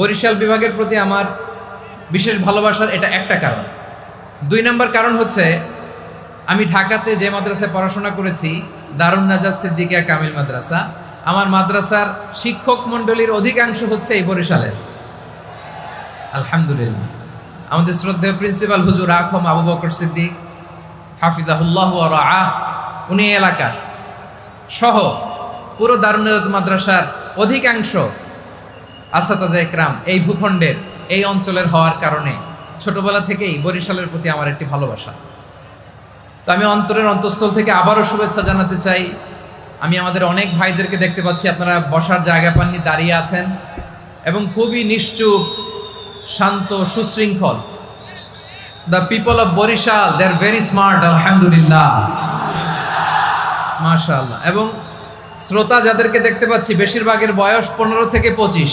বরিশাল বিভাগের প্রতি আমার বিশেষ ভালোবাসার এটা একটা কারণ। দুই নম্বর কারণ হচ্ছে, আমি ঢাকাতে যে মাদ্রাসায় পড়াশোনা করেছি, দারুণ নাজাজ সিদ্দিকিয়া কামিল মাদ্রাসা, আমার মাদ্রাসার শিক্ষক মণ্ডলীর অধিকাংশ হচ্ছে এই বরিশালের। আলহামদুলিল্লাহ। আমাদের শ্রদ্ধেয় প্রিন্সিপাল হুজুর আখম আবু বকর সিদ্দিক, হাফিজাহুল্লাহ আহ উনি এলাকার। সহ পুরো দারুণ নাজাত মাদ্রাসার অধিকাংশ আসাতাজা একরাম, এই ভূখণ্ডের, এই অঞ্চলের হওয়ার কারণে ছোটবেলা থেকেই বরিশালের প্রতি আমার একটি ভালোবাসা। তো আমি অন্তরের অন্তঃস্থল থেকে আবারও শুভেচ্ছা জানাতে চাই। আমি আমাদের অনেক ভাইদেরকে দেখতে পাচ্ছি, আপনারা বসার জায়গা পাননি, দাঁড়িয়ে আছেন এবং খুবই নিশ্চুপ, শান্ত, সুশৃঙ্খল। The people of Barisal they are very smart আলহামদুলিল্লাহ। মাশাআল্লাহ। এবং শ্রোতা যাদেরকে দেখতে পাচ্ছি, বেশিরভাগের বয়স পনেরো থেকে পঁচিশ।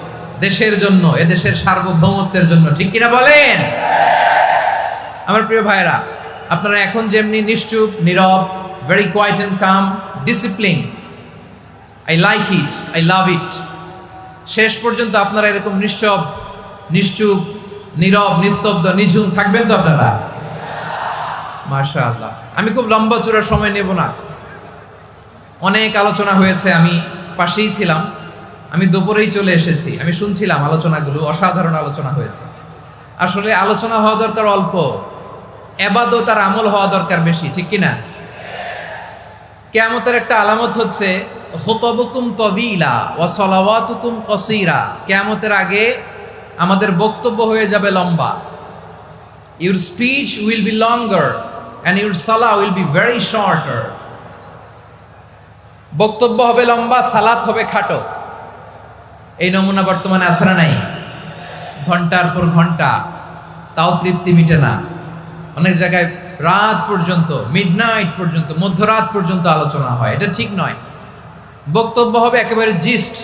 দেশের জন্য, এদেশের সার্বভৌমত্বের জন্য, ঠিক কিনা বলেন? আমার প্রিয় ভাইরা আপনারা এখন যেমনি নিশ্চুপ, নীরব very quiet and calm discipline I like it I love it শেষ পর্যন্ত আপনারা এরকম নিশ্চব, নিশ্চুপ, নীরব, নিস্তব্ধ, নিঝুম থাকবেন তো আপনারা? মাশা আল্লাহ আমি খুব লম্বা চূড়ার সময় নেব না। অনেক আলোচনা হয়েছে, আমি পাশেই ছিলাম। আমি দুপুরেই চলে এসেছি। আমি শুনছিলাম আলোচনাগুলো, অসাধারণ আলোচনা হয়েছে। আসলে আলোচনা হওয়া দরকার অল্প। এবাদও তার আমল হওয়া দরকার বেশি, ঠিক কিনা? কেয়ামতের একটা আলামত হচ্ছে হতবকুম তবিলা ও সলাওয়াতুকুম কসিরা। কেয়ামতের আগে আমাদের বক্তব্য হয়ে যাবে লম্বা। Your speech will be longer and your সালা উইল বি ভেরি শর্টার বক্তব্য হবে লম্বা, সালাত হবে খাটো। এই নমুনা বর্তমানে আছে না নাই? ঘণ্টার পর ঘণ্টা। তাও তৃপ্তি মিটে না। অনেক জায়গায় রাত পর্যন্ত মিডনাইট পর্যন্ত, মধ্যরাত পর্যন্ত আলোচনা হয়। এটা ঠিক নয়। বক্তব্য হবে একেবারে gist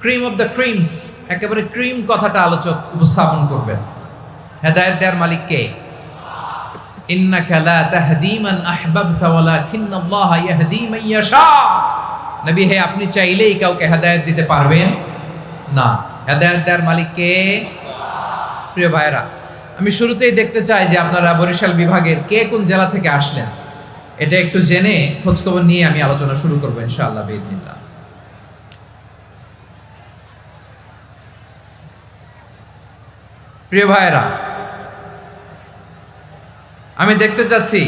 cream of the creams একেবারে ক্রিম কথাটা আলোচক উপস্থাপন করবেন। হেদায়ত দেয়ার মালিক কে? ইন্নাকা লা তাহদি মান আহবাবতা ওয়ালাকিন্নাল্লাহা ইয়াহদি মান ইয়াশা। নবী হে, আপনি চাইলেই কাউকে হেদায়েত দিতে পারবেন না। হেদায়েত দেওয়ার মালিক কে প্রিয় ভাইরা আমি শুরুতেই দেখতে চাই যে আপনারা বরিশাল বিভাগের কে কোন জেলা থেকে আসলেন। এটা একটু জেনে খোঁজখবর নিয়ে আমি আলোচনা শুরু করব ইনশাআল্লাহ বিদিনিল্লাহ প্রিয় ভাইরা আমি দেখতে চাচ্ছি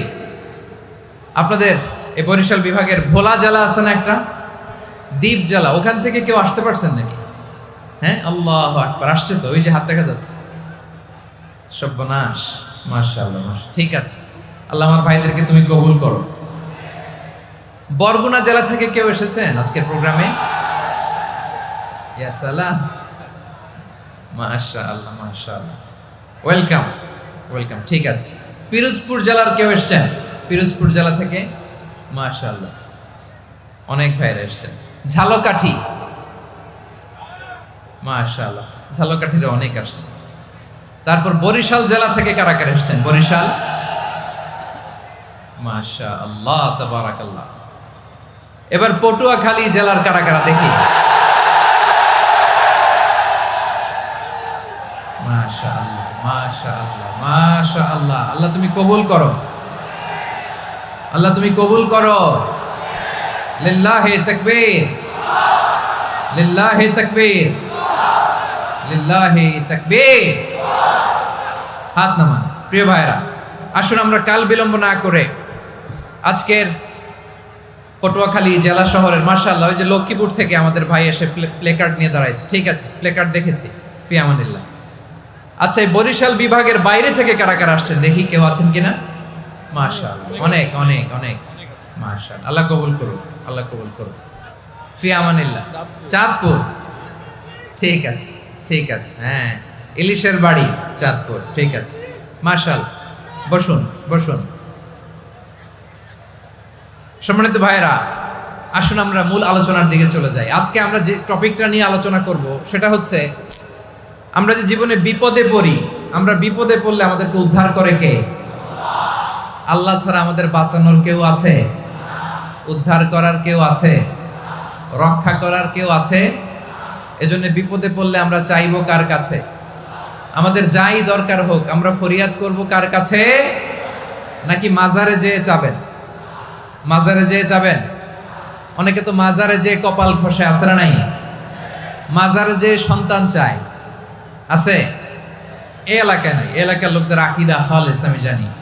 আপনাদের এই বরিশাল বিভাগের ভোলা জেলা আছে না একটা? দ্বীপ জ্বালা, ওখান থেকে কেউ আসতে পারছেন নাকি? হ্যাঁ? আল্লাহ আকবার, আসছে তো, ওই যে হাত দেখা যাচ্ছে। সর্বনাশ, মাশাআল্লাহ, মাশা, ঠিক আছে। আল্লাহ আমার ভাইদেরকে তুমি কবুল করো। বরগুনা জেলা থেকে কেউ এসেছেন আজকের প্রোগ্রামে? মাশাআল্লাহ। ওয়েলকাম ওয়েলকাম, ঠিক আছে। পিরোজপুর জেলার কেউ এসেছেন? পিরোজপুর জেলা থেকে? মাশাআল্লাহ। অনেক ভাইরা এসেছেন। ঝালকাঠি। মাশাআল্লাহ, ঝালকাঠিরে অনেক আসছে। তারপর বরিশাল জেলা থেকে কারা কারা এসেছেন? বরিশাল? মাশা আল্লাহ এবার পটুয়াখালী জেলার কারা কারা দেখি? আল্লাহ তুমি কবুল করো। আল্লাহ তুমি কবুল করো। লিল্লাহে তাকবীর। লিল্লাহে তাকবীর। লিল্লাহি তাকবীর। হাত নামান, প্রিয় ভাইরা আসুন আমরা কাল বিলম্ব না করে আজকের পটুয়াখালী জেলা শহরের মার্শাল্লাহ ওই যে লক্ষ্মীপুর থেকে আমাদের ভাই এসে প্লেকার্ড নিয়ে দাঁড়াইছে। ঠিক আছে, প্লেকার্ড দেখেছি, ফি আমানিল্লাহ। আচ্ছা এই বরিশাল বিভাগের বাইরে থেকে কারা কারা আসছেন? দেখি কেউ আছেন কিনা? মার্শাল অনেক অনেক অনেক। আল্লাহ কবুল আল্লাহ কবুল ফি চাঁদপুর। ঠিক আছে ঠিক আছে হ্যাঁ। ইলিশের বাড়ি, চাঁদপুর, ঠিক আছে। বসুন বসুন। সম্মানিত ভাইরা আসুন আমরা মূল আলোচনার দিকে চলে যাই। আজকে আমরা যে টপিকটা নিয়ে আলোচনা করব, সেটা হচ্ছে আমরা যে জীবনে বিপদে পড়ি, আমরা বিপদে পড়লে আমাদেরকে উদ্ধার করে কে? আল্লাহ ছাড়া আমাদের বাঁচানোর কেউ আছে? উদ্ধার করার কেউ আছে? রক্ষা করার কেউ আছে? এজন্য বিপদে পড়লে আমরা চাইব কার কাছে? আমাদের যাই দরকার হোক, আমরা ফরিয়াদ করব কার কাছে? নাকি মাজারে যেয়ে চাবেন? মাজারে যেয়ে চাবেন? অনেকে তো মাজারে যেয়ে কপাল খসে আছে না নাই? মাজারে যেয়ে সন্তান চায়। আছে? এ এলাকায় নাই এলাকার লোকদের আকিদা খালেস আমি জানি।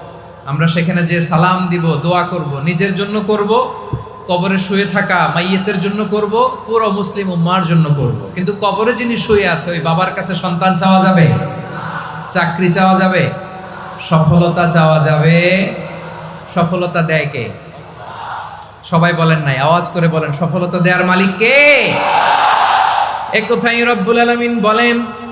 আমরা সেখানে যে সালাম দিব, দোয়া করব, নিজের জন্য করব, কবরে শুয়ে থাকা মাইয়েতের জন্য করব, পুরো মুসলিম উম্মার জন্য করব। কিন্তু কবরে যিনি শুয়ে আছে, ওই বাবার কাছে সন্তান চাওয়া যাবে? চাকরি চাওয়া যাবে? সফলতা চাওয়া যাবে? সফলতা দেয় কে? সবাই বলেন নাই, আওয়াজ করে বলেন, সফলতা দেওয়ার মালিক কে? এক কথাই রব্বুল আলামিন বলেন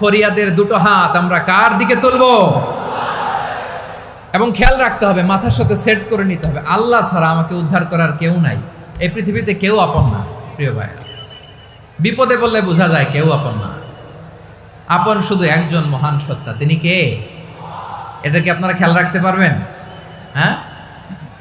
ফরিয়াদের দুটো হাত আমরা কার দিকে তুলব? এবং খেয়াল রাখতে হবে, মাথার সাথে সেট করে নিতে হবে। আল্লাহ ছাড়া আমাকে উদ্ধার করার কেউ নাই। এই পৃথিবীতে কেউ আপন না, প্রিয় ভাই। বিপদে বললে বোঝা যায় কেউ আপন না। আপন শুধু একজন মহান সত্তা, তিনি কে? এটা কি আপনারা খেয়াল রাখতে পারবেন? হ্যাঁ?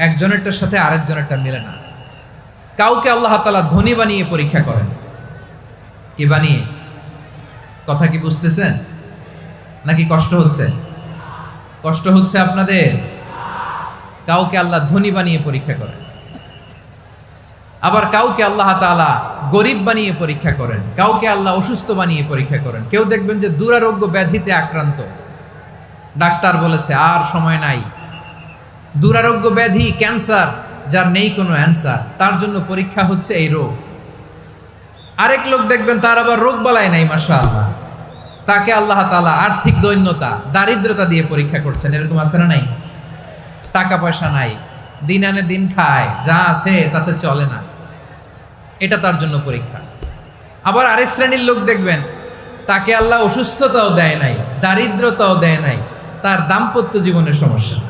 একজনেরটার সাথে আরেকজনেরটা মিলে না। কাউকে আল্লাহ তালা ধনী বানিয়ে পরীক্ষা করেন। কি বানিয়ে? কথা কি বুঝতেছেন নাকি কষ্ট হচ্ছে? কষ্ট হচ্ছে আপনাদের? কাউকে আল্লাহ ধনী বানিয়ে পরীক্ষা করেন। আবার কাউকে আল্লাহ তালা গরিব বানিয়ে পরীক্ষা করেন। কাউকে আল্লাহ অসুস্থ বানিয়ে পরীক্ষা করেন। কেউ দেখবেন যে দুরারোগ্য ব্যাধিতে আক্রান্ত। ডাক্তার বলেছে, আর সময় নাই। দুরারোগ্য ব্যাধি, ক্যান্সার, যার নেই কোনো অ্যান্সার। তার জন্য পরীক্ষা হচ্ছে এই রোগ। আরেক লোক দেখবেন তার আবার রোগ বালায় নাই মাসা আল্লাহ তাকে আল্লাহ তালা আর্থিক দৈন্যতা, দারিদ্রতা দিয়ে পরীক্ষা করছেন। এরকম আছে না নাই? টাকা পয়সা নাই। দিন আনে দিন খায়, যা আছে তাতে চলে না। এটা তার জন্য পরীক্ষা। আবার আরেক শ্রেণির লোক দেখবেন, তাকে আল্লাহ অসুস্থতাও দেয় নাই, দারিদ্রতাও দেয় নাই। তার দাম্পত্য জীবনের সমস্যা।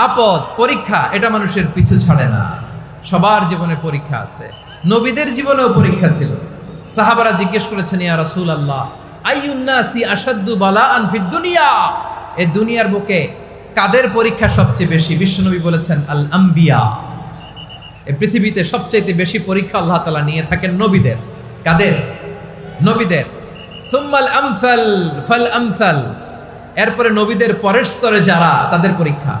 আপদ, পরীক্ষা, এটা মানুষের পিছু ছাড়ে না। সবার জীবনে পরীক্ষা আছে। নবীদের জীবনেও পরীক্ষা ছিল। সাহাবারা জিজ্ঞেস করেছেন, ইয়া রাসূল আল্লাহ আইউন্নাসি আসাদ্দু বালা আনফিদ দুনিয়া? এই দুনিয়ার বুকে কাদের পরীক্ষা সবচেয়ে বেশি? বিশ্বনবী বলেছেন, আল আম্বিয়া। এই পৃথিবীতে সবচেয়ে বেশি পরীক্ষা আল্লাহ তালা নিয়ে থাকেন নবীদের। কাদের? নবীদের। সুম্মাল আমসাল, ফাল আমসাল। এরপরে নবীদের পরের স্তরে যারা, তাদের পরীক্ষা।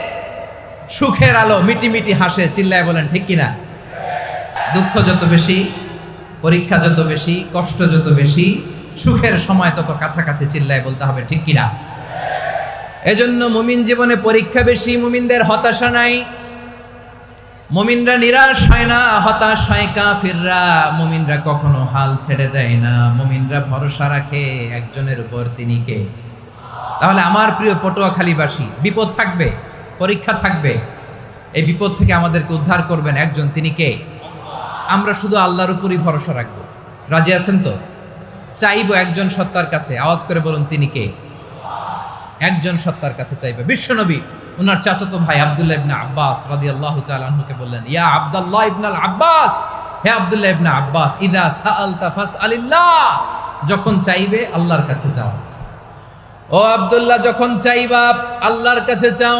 সুখের আলো মিটি মিটি হাসে, চিল্লায় বলেন, ঠিক কিনা? দুঃখ যত বেশি, পরীক্ষা যত বেশি, কষ্ট যত বেশি, সুখের সময় তত কাছাকাছি চিল্লায় বলতে হবে, ঠিক কিনা? এজন্য মুমিন জীবনে পরীক্ষা বেশি, মুমিনদের হতাশা নাই। মুমিনরা নিরাশ হয় না, হতাশ হয় কাফিররা। মুমিনরা কখনো হাল ছেড়ে দেয় না। মুমিনরা ভরসা রাখে একজনের উপর তিনি কে। তাহলে আমার প্রিয় পটুয়াখালীবাসী, বিপদ থাকবে? পরীক্ষা থাকবে। এই বিপদ থেকে আমাদেরকে উদ্ধার করবেন একজন, তিনি কে? আমরা শুধু আল্লাহর উপরই ভরসা রাখব। রাজি আছেন তো? চাইব একজন সত্তার কাছে। আওয়াজ করে বলুন, তিনি কে? একজন সত্তার কাছে চাইবে। বিশ্বনবী ওনার চাচাতো ভাই আব্দুল্লাহ ইবনে আব্বাস রাদিয়াল্লাহু তাআলা আনহুকে বললেন, ইয়া আব্দুল্লাহ ইবনে আল আব্বাস, হে আব্দুল্লাহ ইবনে আব্বাস, ইদা সাআলতা ফাসআলিল্লাহ। যখন চাইবে আল্লাহর কাছে যাও। ও আব্দুল্লাহ, যখন চাইবা আল্লাহর কাছে চাও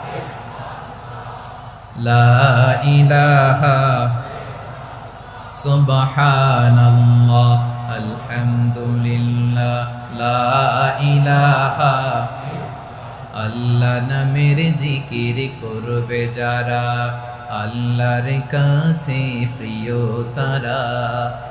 লা ইলাহা সুবহানাল্লাহ আলহামদুলিল্লাহ লা ইলাহা আল্লাহ নামের করবে যারা আল্লাহর কাছে প্রিয় তারা।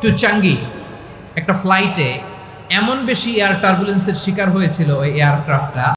to Changi একটা ফ্লাইটে এমন বেশি এয়ার টার্বুলেন্সের শিকার হয়েছিল ওই এয়ারক্রাফটটা